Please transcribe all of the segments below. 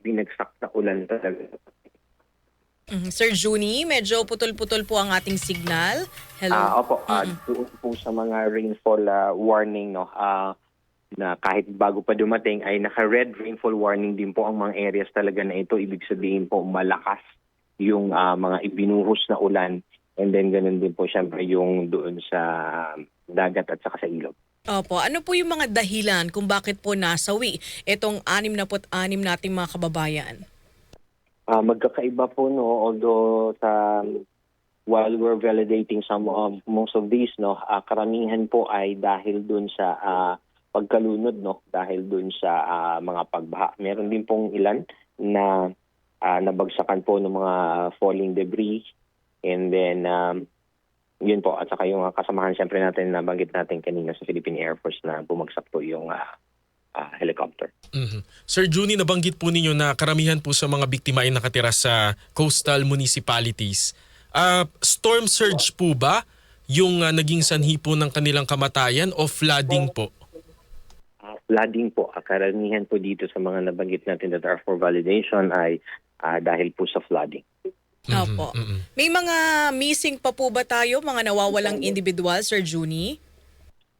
binagsak na ulan talaga. Mhm. Sir Juni, medyo putol-putol po ang ating signal. Hello. Ah, opo, ah, doon po sa mga rainfall ah, warning no, ah, na kahit bago pa dumating ay naka-red rainfall warning din po ang mga areas talaga na ito. Ibig sabihin po malakas yung ah, mga ibinuhos na ulan and then ganun din po syempre yung doon sa dagat at saka sa ilog. Opo, ano po yung mga dahilan kung bakit po nasawi itong 66 nating mga kababayan? Ah, magkakaiba po no? Although sa while we're validating some of most of these no? Ah, karamihan po ay dahil dun sa ah, pagkalunod no? Dahil dun sa ah, mga pagbaha. Meron din pong ilan na ah, nabagsakan po ng mga falling debris. And then um, yun po at saka yung ah, kasamahan siyempre natin na banggit natin kanina sa Philippine Air Force na bumagsak po yung ah, ah, helicopter Mhm. Sir Juni, nabanggit po ninyo na karamihan po sa mga biktima ay nakatira sa coastal municipalities. Ah, storm surge po ba yung ah, naging sanhi po ng kanilang kamatayan o flooding po? Flooding po. Karamihan po dito sa mga nabanggit natin that are for validation ay ah, dahil po sa flooding. Opo. mhm. May mga missing pa po ba tayo, mga nawawalang individual, Sir Juni?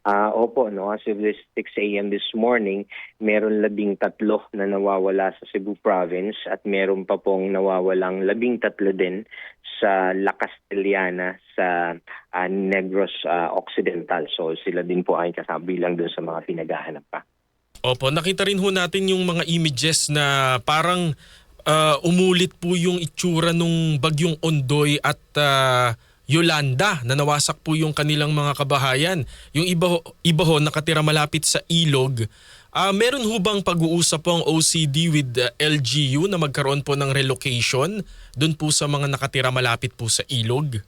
Ah, opo, no, as of this 6 a.m. this morning, meron labing tatlo na nawawala sa Cebu province at meron pa pong nawawalang labing tatlo din sa La Castellana sa ah, Negros ah, Occidental. So sila din po ay kasabilang dun sa mga pinaghahanap pa. Opo, nakita rin ho natin yung mga images na parang ah, umulit po yung itsura nung bagyong Ondoy at ah, Yolanda na nawasak po yung kanilang mga kabahayan. Yung iba, iba ho nakatira malapit sa ilog. Ah, meron ho bang pag-uusap po ang OCD with ah, LGU na magkaroon po ng relocation doon po sa mga nakatira malapit po sa ilog?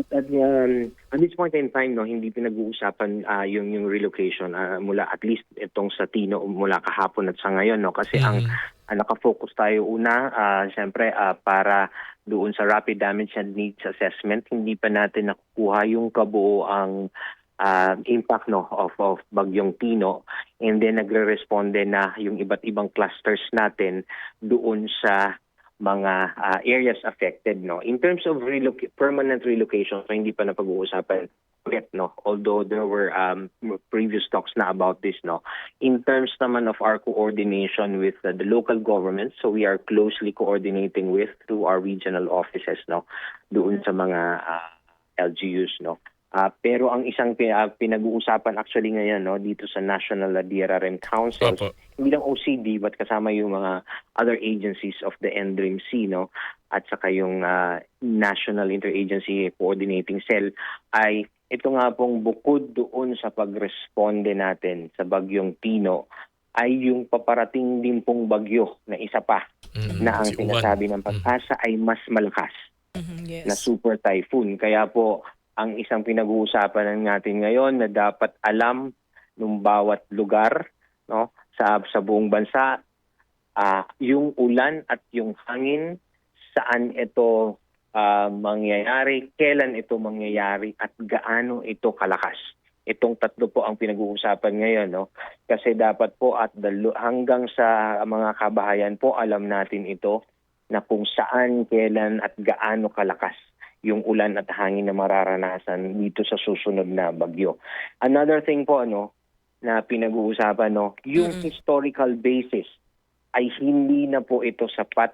At, at um, at this point in time, no, hindi pinag-uusapan ah, yung yung relocation ah, mula at least itong sa Tino mula kahapon at sa ngayon, no, kasi ang ah, nakafocus tayo una, ah, siyempre ah, para doon sa rapid damage and needs assessment, hindi pa natin nakukuha yung kabuoang ah, impact no of of bagyong Tino. And then nagre-responde na yung iba't ibang clusters natin doon sa mga ah, areas affected no? In terms of reloc- permanent relocation so hindi pa na pag-uusapan yet no? Although there were um, previous talks na about this no? In terms naman of our coordination with uh, the local governments so we are closely coordinating with through our regional offices no? Doon sa mga ah, LGUs no Ah, pero ang isang ah, pinag-uusapan actually ngayon no dito sa National uh, DRRM Council Opo. hindi lang OCD but kasama yung mga other agencies of the NDRIMC no at saka yung ah, National Interagency Coordinating Cell ay ito nga pong bukod doon sa pagresponde natin sa bagyong Tino ay yung paparating din pong bagyo na isa pa Mhm, na ang sinasabi ng pag-asa ay mas malakas Mhm, yes. na super typhoon. Kaya po, ang isang pinag-uusapan natin ngayon na dapat alam ng bawat lugar no sa sa buong bansa ah, yung ulan at yung hangin saan ito ah, mangyayari, kailan ito mangyayari at gaano ito kalakas. Itong tatlo po ang pinag-uusapan ngayon no kasi dapat po at hanggang sa mga kabahayan po alam natin ito na kung saan, kailan at gaano kalakas yung ulan at hangin na mararanasan dito sa susunod na bagyo. Another thing po ano na pinag-uusapan no, yung Mm-mm. historical basis ay hindi na po ito sapat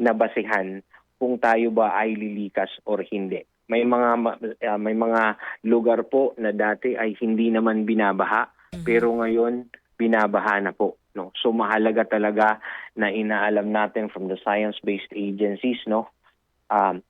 na basehan kung tayo ba ay lilikas or hindi. May mga ah, may mga lugar po na dati ay hindi naman binabaha pero ngayon binabaha na po no. So mahalaga talaga na inaalam natin from the science-based agencies no um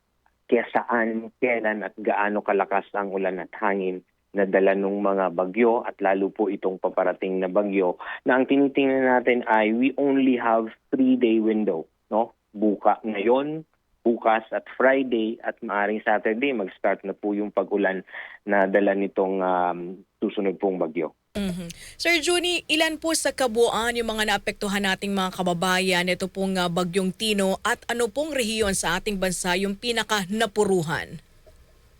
kaya saan, kailan at gaano kalakas ang ulan at hangin na dala ng mga bagyo at lalo po itong paparating na bagyo na ang tinitingnan natin ay we only have three-day window. No? Buka ngayon, bukas at Friday at maaring Saturday mag-start na po yung pag-ulan na dala nitong um, susunod pong bagyo. Mhm. Sir Juni, ilan po sa kabuuan yung mga naapektuhan nating mga kababayan ito pong ah, bagyong Tino at ano pong rehiyon sa ating bansa yung pinaka napuruhan?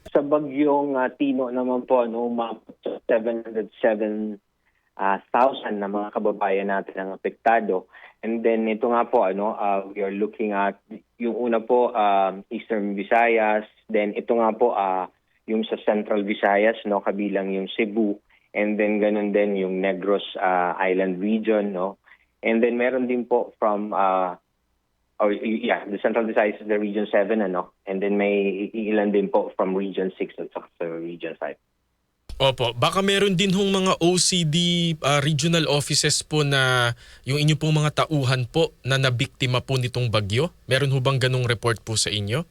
Sa bagyong ah, Tino naman po, no, umabot sa 707,000 na mga kababayan natin ang apektado. And then ito nga po ano, uh, we are looking at yung una po um, Eastern Visayas, then ito nga po uh, yung sa Central Visayas no kabilang yung Cebu and then ganun din yung Negros uh, Island region no. And then meron din po from uh, oh y- yeah, the Central Visayas is the region 7 ano. And then may ilan din po from region 6 at saka sa region 5. Opo, baka meron din hong mga OCD ah, regional offices po na yung inyo pong mga tauhan po na nabiktima po nitong bagyo. Meron ho bang ganong report po sa inyo?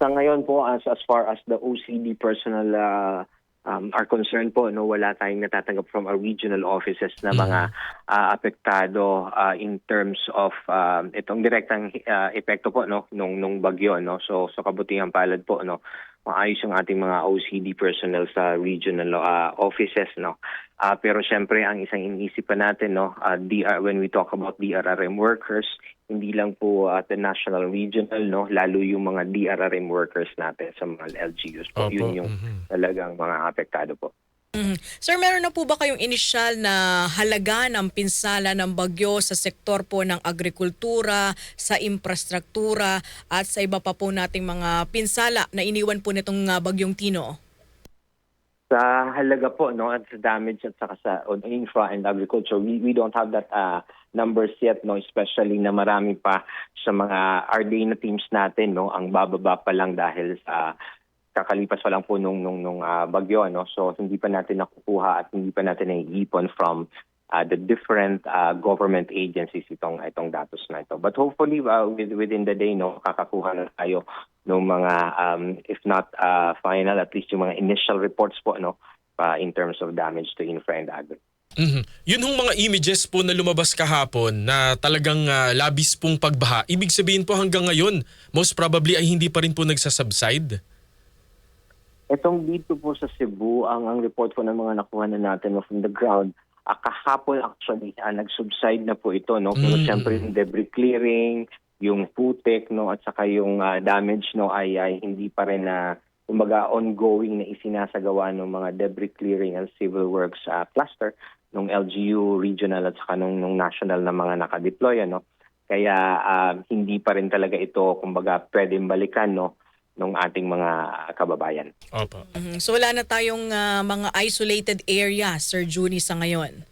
Sa ngayon po as as far as the OCD personnel uh, um, are concerned po no wala tayong natatanggap from our regional offices na mga uh, apektado uh, in terms of um, itong direktang uh, epekto po no nung nung bagyo no. So sa kabutihang palad po no maayos yung ating mga OCD personnel sa regional uh, offices no Ah, pero syempre ang isang iniisip pa natin no ah, DR when we talk about DRRM workers hindi lang po at the national regional no lalo yung mga DRRM workers natin sa mga LGUs po Opo, yun yung mhm. talagang mga apektado po Mhm. Sir, meron na po ba kayong inisyal na halaga ng pinsala ng bagyo sa sektor po ng agrikultura, sa infrastruktura at sa iba pa po nating mga pinsala na iniwan po nitong ah, bagyong Tino? Sa halaga po no at sa damage at saka sa on infra and agriculture we we don't have that uh, numbers yet no especially na marami pa sa mga RDA na teams natin no ang bababa pa lang dahil sa kakalipas pa lang po nung nung nung ah, bagyo no. So hindi pa natin nakukuha at hindi pa natin naiipon from uh, the different uh, government agencies itong itong datos na ito. But hopefully uh, with, within the day no kakakuha na tayo ng mga um, if not uh, final at least yung mga initial reports po no uh, in terms of damage to infra and agri. Mhm. Yun hong mga images po na lumabas kahapon na talagang ah, labis pong pagbaha. Ibig sabihin po hanggang ngayon, most probably ay hindi pa rin po nagsasubside. Itong dito po sa Cebu, ang, ang report po ng mga nakuha na natin from the ground, ah, kahapon actually ah, nag-subside na po ito. No? Pero Mm. syempre yung debris clearing, yung putik no, at saka yung ah, damage no, ay, ay hindi pa rin na kumbaga ongoing na isinasagawa ng mga debris clearing and civil works ah, cluster nung LGU regional at saka nung, nung national na mga nakadeploy ano. Kaya ah, hindi pa rin talaga ito kumbaga pwedeng balikan no ng ating mga kababayan. Opo. Mhm. So wala na tayong ah, mga isolated area, Sir Juni, sa ngayon.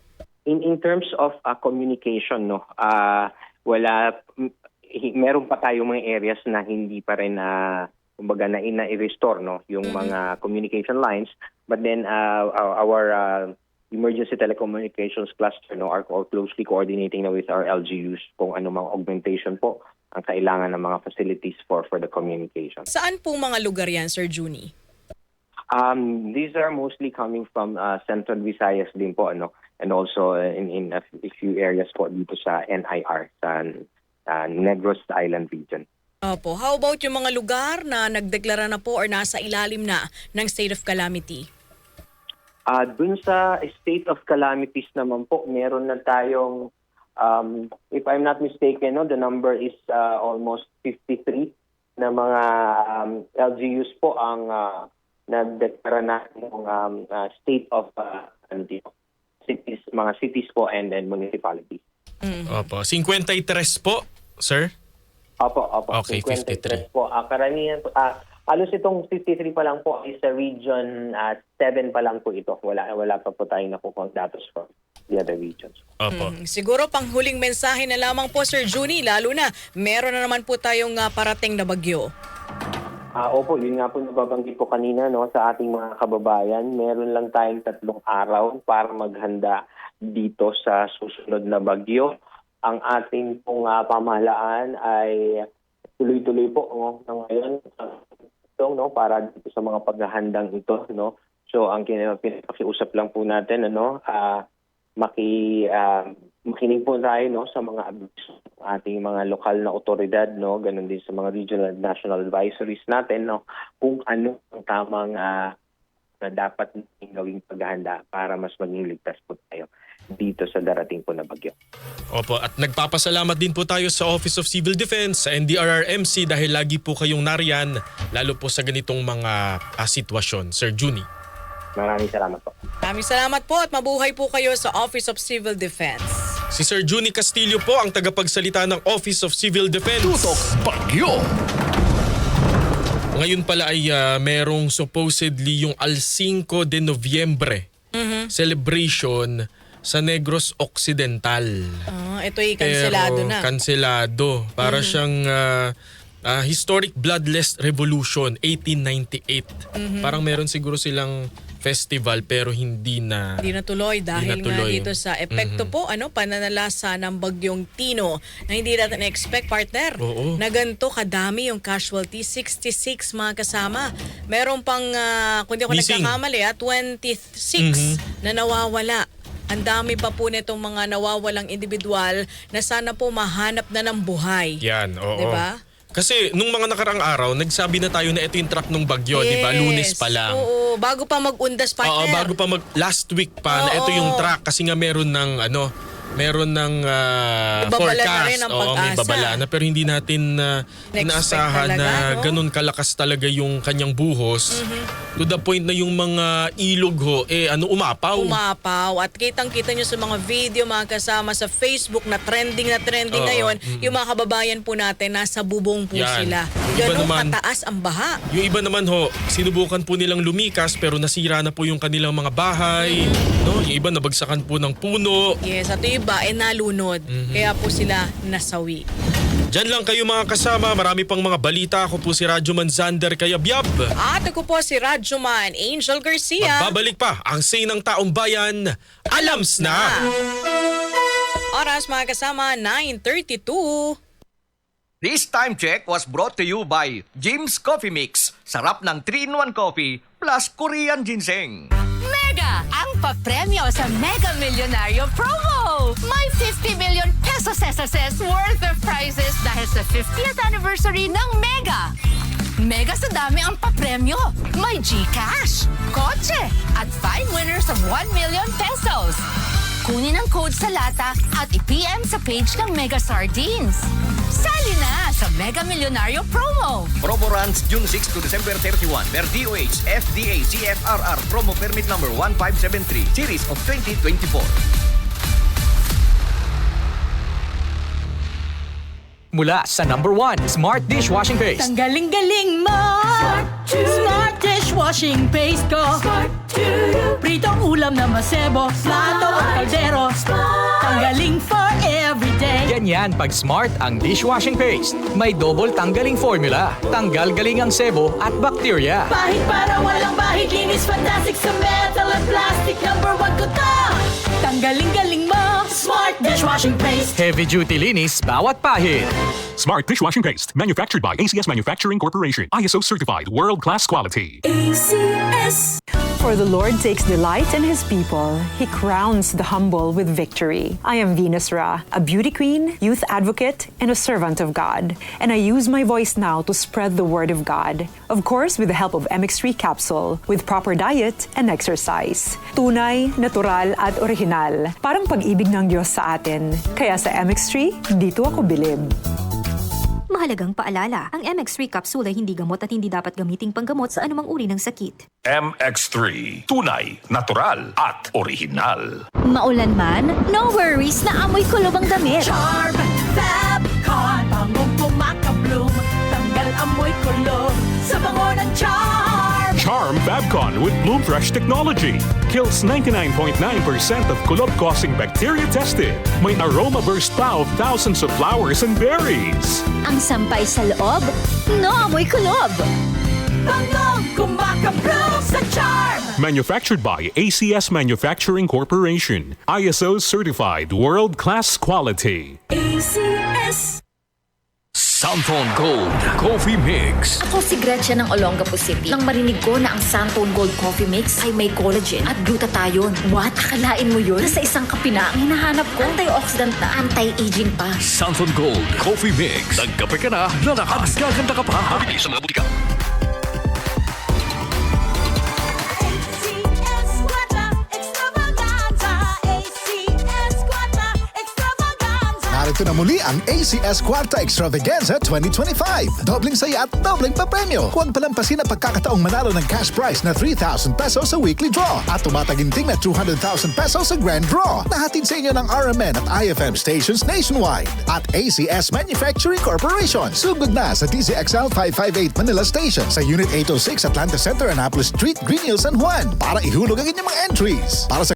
In in terms of uh, communication no, ah wala meron pa tayong mga areas na hindi pa rin na kumbaga na ina restore no yung mga communication lines but then uh, our, our uh, emergency telecommunications cluster no are closely coordinating na with our LGUs kung ano mga augmentation po ang kailangan ng mga facilities for for the communication. Saan po mga lugar yan, Sir Juni? Um, these are mostly coming from uh, Central Visayas din po, ano, and also uh, in, in a, a few areas po dito sa NIR, sa uh, Negros Island region. Opo. How about yung mga lugar na nagdeklara na po or nasa ilalim na ng state of calamity? Uh, dun sa state of calamities naman po, meron na tayong, um, if I'm not mistaken, no, the number is uh, almost 53 na mga um, LGUs po ang uh, nagdeklara na ng um, uh, state of uh, cities, mga cities po and, and municipalities. Mhm. Opo. 53 po, sir? Opo, opo. Okay, 53. 53 po. Ah, karamihan po. Ah, halos itong 53 pa lang po is sa region at 7 pa lang po ito. Wala wala pa po tayong nakukuha datos from the other regions. Opo. Mhm. Siguro pang huling mensahe na lamang po, Sir Juni, lalo na meron na naman po tayong ah, parating na bagyo. Ah, opo, yun nga po nababanggit ko kanina no sa ating mga kababayan. Meron lang tayong tatlong araw para maghanda dito sa susunod na bagyo. Ang ating pong ah, pamahalaan ay tuloy-tuloy po no, ngayon. Ito, no para dito sa mga paghahandang ito no. So ang pinakiusap lang po natin ano ah maki ah, makinig po tayo no sa mga ating mga lokal na otoridad no. Ganun din sa mga regional and national advisories natin no kung ano ang tamang ah, na dapat gawing paghahanda para mas maging ligtas po tayo dito sa darating po na bagyo. Opo, at nagpapasalamat din po tayo sa Office of Civil Defense, sa NDRRMC dahil lagi po kayong nariyan, lalo po sa ganitong mga ah, sitwasyon. Sir Juni. Maraming salamat po. Maraming salamat po at mabuhay po kayo sa Office of Civil Defense. Si Sir Juni Castillo po ang tagapagsalita ng Office of Civil Defense. Tutok Bagyo. Ngayon pala ay ah, merong supposedly yung Al 5 de Noviembre celebration sa Negros Occidental. Ah, ito'y kanselado Pero, na. Kanselado. Para siyang ah, ah, Historic Bloodless Revolution 1898. Parang meron siguro silang festival pero hindi na Hindi natuloy dahil nga natuloy. dito sa epekto po ano pananalasa ng bagyong Tino na hindi natin expect partner Oo. na ganito kadami yung casualty 66 mga kasama meron pang ah, kung di ako Missing. nagkakamali ah, 26 na nawawala ang dami pa po nitong mga nawawalang individual na sana po mahanap na ng buhay Yan, oo. Diba? Kasi nung mga nakarang araw, nagsabi na tayo na ito yung track ng bagyo, di ba? Lunes pa lang. Oo, bago pa mag-undas partner. Oo, bago pa mag last week pa na ito Oo. yung track kasi nga meron ng ano, meron ng ah, Babala na forecast. rin ang Oo, may babala na pero hindi natin na Na-expect inaasahan talaga, na no? ganun kalakas talaga yung kanyang buhos. Mm-hmm. To the point na yung mga ilog ho eh ano umapaw. umapaw at kitang-kita nyo sa mga video mga kasama sa Facebook na trending na trending Oo, ngayon, mm. yung mga kababayan po natin nasa bubong po Yan. sila. Yung iba Ganun naman- kataas ang baha. Yung iba naman ho, sinubukan po nilang lumikas pero nasira na po yung kanilang mga bahay. No, yung iba nabagsakan po ng puno. Yes, at yung iba ay nalunod. Mm-hmm. Kaya po sila nasawi. Diyan lang kayo mga kasama. Marami pang mga balita. Ako po si Radyo Manzander Kayabyab. At ako po si Radyoman Angel Garcia. Magbabalik pa ang say ng taong bayan. Alams na! Oras mga kasama, 9.32. This time check was brought to you by Jim's Coffee Mix. Sarap ng 3-in-1 coffee plus Korean ginseng. Ang papremyo sa Mega Millionario Promo! May 50 million pesos SSS worth of prizes dahil sa 50th anniversary ng Mega! Mega sa dami ang papremyo. May GCash, kotse, at 5 winners of 1 million pesos. Kunin ang code sa lata at i-PM sa page ng Mega Sardines. Sali na sa Mega Millionario Promo! Promo runs June 6 to December 31 per DOH FDA CFRR Promo Permit Number 1573 Series of 2024. Mula sa number one, Smart Dishwashing Paste. Tanggaling-galing mo Smart dishwashing paste ko Pritong ulam na masebo Plato at kaldero Tanggaling for everyday Ganyan pag Smart ang dishwashing paste. May double tanggaling formula. Tanggal galing ang sebo at bakterya. Bahid para walang bahid Linis fantastic sa metal at plastic Number one ko to Tanggaling-galing mo Smart dishwashing paste Heavy duty linis bawat pahid. Smart dishwashing paste, manufactured by ACS Manufacturing Corporation. ISO certified, world class quality. For the Lord takes delight in his people. He crowns the humble with victory. I am Venus Ra, a beauty queen, youth advocate, and a servant of God. And I use my voice now to spread the word of God. Of course, with the help of MX3 capsule, with proper diet and exercise. Tunay, natural, at original. Parang pag-ibig ng Diyos sa atin. Kaya sa MX3, dito ako bilib. Mahalagang paalala, ang MX3 capsule ay hindi gamot at hindi dapat gamiting panggamot sa anumang uri ng sakit. MX3. Tunay, natural, at original. Maulan man, no worries na amoy kulob ang damit. Charm Charm Fabcon with Bloom Fresh technology. Kills 99.9% of kulob-causing bacteria tested. May aroma burst pa of thousands of flowers and berries. Ang sampay sa loob, no amoy kulob. Bangong kumakabloom sa charm Manufactured by ACS Manufacturing Corporation. ISO certified, world class quality. ACS Santon Gold Coffee Mix. Ako si Gretchen ng Olongapo City. Nang marinig ko na ang Santone Gold Coffee Mix ay may collagen at glutathione. What? Akalain mo yun? Nasa isang kape na ang hinahanap ko. Antioxidant na, anti-aging pa. Santon Gold Coffee Mix. Nagkape ka na, lalakas, gaganda ka pa. Mabili sa mga butika. Quadra Extravaganza ACS Quadra Extravaganza Ito na muli ang ACS Quarta Extravaganza 2025. Dobling saya at dobling papremyo. Huwag palampasin ang pagkakataong manalo ng cash prize na 3,000 pesos sa weekly draw at tumataginting na 200,000 pesos sa grand draw. Nahatid sa inyo ng RMN at IFM stations nationwide at ACS Manufacturing Corporation. Sugod na sa DZXL 558 Manila Station sa Unit 806 Atlanta Center, Annapolis Street, Green Hills, San Juan para ihulog ang inyong mga entries. Para sa